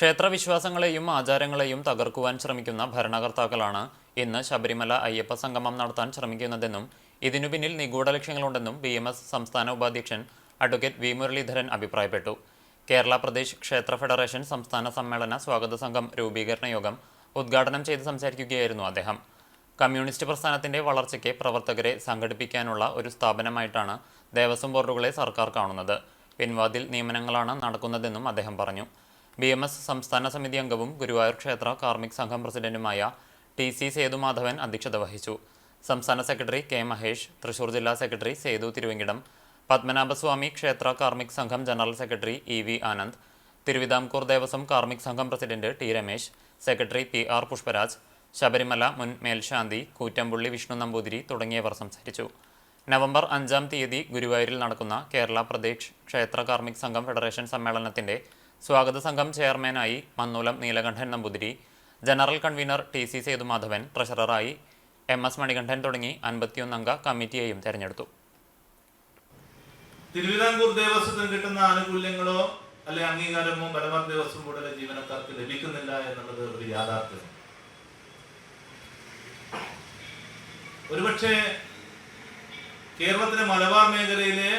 ക്ഷേത്രവിശ്വാസങ്ങളെയും ആചാരങ്ങളെയും തകർക്കുവാൻ ശ്രമിക്കുന്ന ഭരണകർത്താക്കളാണ് ഇന്ന് ശബരിമല അയ്യപ്പ സംഗമം നടത്താൻ ശ്രമിക്കുന്നതെന്നും ഇതിനു പിന്നിൽ നിഗൂഢ ലക്ഷ്യങ്ങളുണ്ടെന്നും ബി എം എസ് സംസ്ഥാന ഉപാധ്യക്ഷൻ അഡ്വക്കേറ്റ് വി മുരളീധരൻ അഭിപ്രായപ്പെട്ടു. കേരള പ്രദേശ് ക്ഷേത്ര ഫെഡറേഷൻ സംസ്ഥാന സമ്മേളന സ്വാഗത സംഘം രൂപീകരണ യോഗം ഉദ്ഘാടനം ചെയ്ത് സംസാരിക്കുകയായിരുന്നു അദ്ദേഹം. കമ്മ്യൂണിസ്റ്റ് പ്രസ്ഥാനത്തിന്റെ വളർച്ചയ്ക്ക് പ്രവർത്തകരെ സംഘടിപ്പിക്കാനുള്ള ഒരു സ്ഥാപനമായിട്ടാണ് ദേവസ്വം ബോർഡുകളെ സർക്കാർ കാണുന്നത്. പിൻവാതിൽ നിയമനങ്ങളാണ് നടക്കുന്നതെന്നും അദ്ദേഹം പറഞ്ഞു. ബി എം എസ് സംസ്ഥാന സമിതി അംഗവും ഗുരുവായൂർ ക്ഷേത്ര കാർമ്മിക് സംഘം പ്രസിഡന്റുമായ ടി സി സേതുമാധവൻ അധ്യക്ഷത വഹിച്ചു. സംസ്ഥാന സെക്രട്ടറി കെ മഹേഷ് തൃശൂർ ജില്ലാ secretary Sethu Thiruvenkitam Padmanabhaswamy Kshetra Karmik Sangham general secretary E V Anand Thiruvithamkoor Devaswom Karmik Sangham president T Ramesh secretary P R Pushparaj Sabarimala മുൻ മേൽശാന്തി കൂറ്റമ്പുള്ളി വിഷ്ണു നമ്പൂതിരി തുടങ്ങിയവർ സംസാരിച്ചു. നവംബർ അഞ്ചാം തീയതി ഗുരുവായൂരിൽ നടക്കുന്ന കേരള പ്രദേശ് ക്ഷേത്ര കാർമ്മിക് സംഘം ഫെഡറേഷൻ സമ്മേളനത്തിന്റെ സ്വാഗത സംഘം ചെയർമാനായി Mannoolam Neelakantan Namboothiri general convener T C Sethumadhavan ട്രഷററായി M S Manikandan തുടങ്ങി അൻപത്തിയൊന്നംഗ കമ്മിറ്റിയെയും തെരഞ്ഞെടുത്തു. തിരുവിതാംകൂർ ദേവസ്വത്തിന് കിട്ടുന്ന ആനുകൂല്യങ്ങളോ അല്ലെ അംഗീകാരമോ മലബാർ ദേവസ്വം ബോർഡിലെ ജീവനക്കാർക്ക് ലഭിക്കുന്നില്ല എന്നുള്ളത് ഒരു യാഥാർത്ഥ്യം. ഒരുപക്ഷെ കേരളത്തിലെ മലബാർ മേഖലയിലെ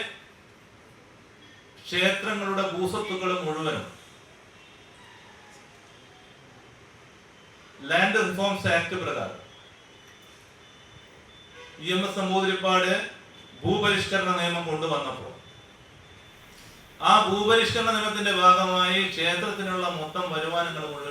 ക്ഷേത്രങ്ങളുടെ ഭൂസ്വത്തുക്കൾ മുഴുവനും. ലാൻഡ് റിഫോംസ് ആക്ട് പ്രകാരം. ഇ എം എസ് നമ്പൂതിരിപ്പാട് ഭൂപരിഷ്കരണ നിയമം കൊണ്ടുവന്നപ്പോൾ ആ ഭൂപരിഷ്കരണ നിയമത്തിന്റെ ഭാഗമായി ക്ഷേത്രത്തിനുള്ള മൊത്തം വരുമാനങ്ങൾ മുഴുവൻ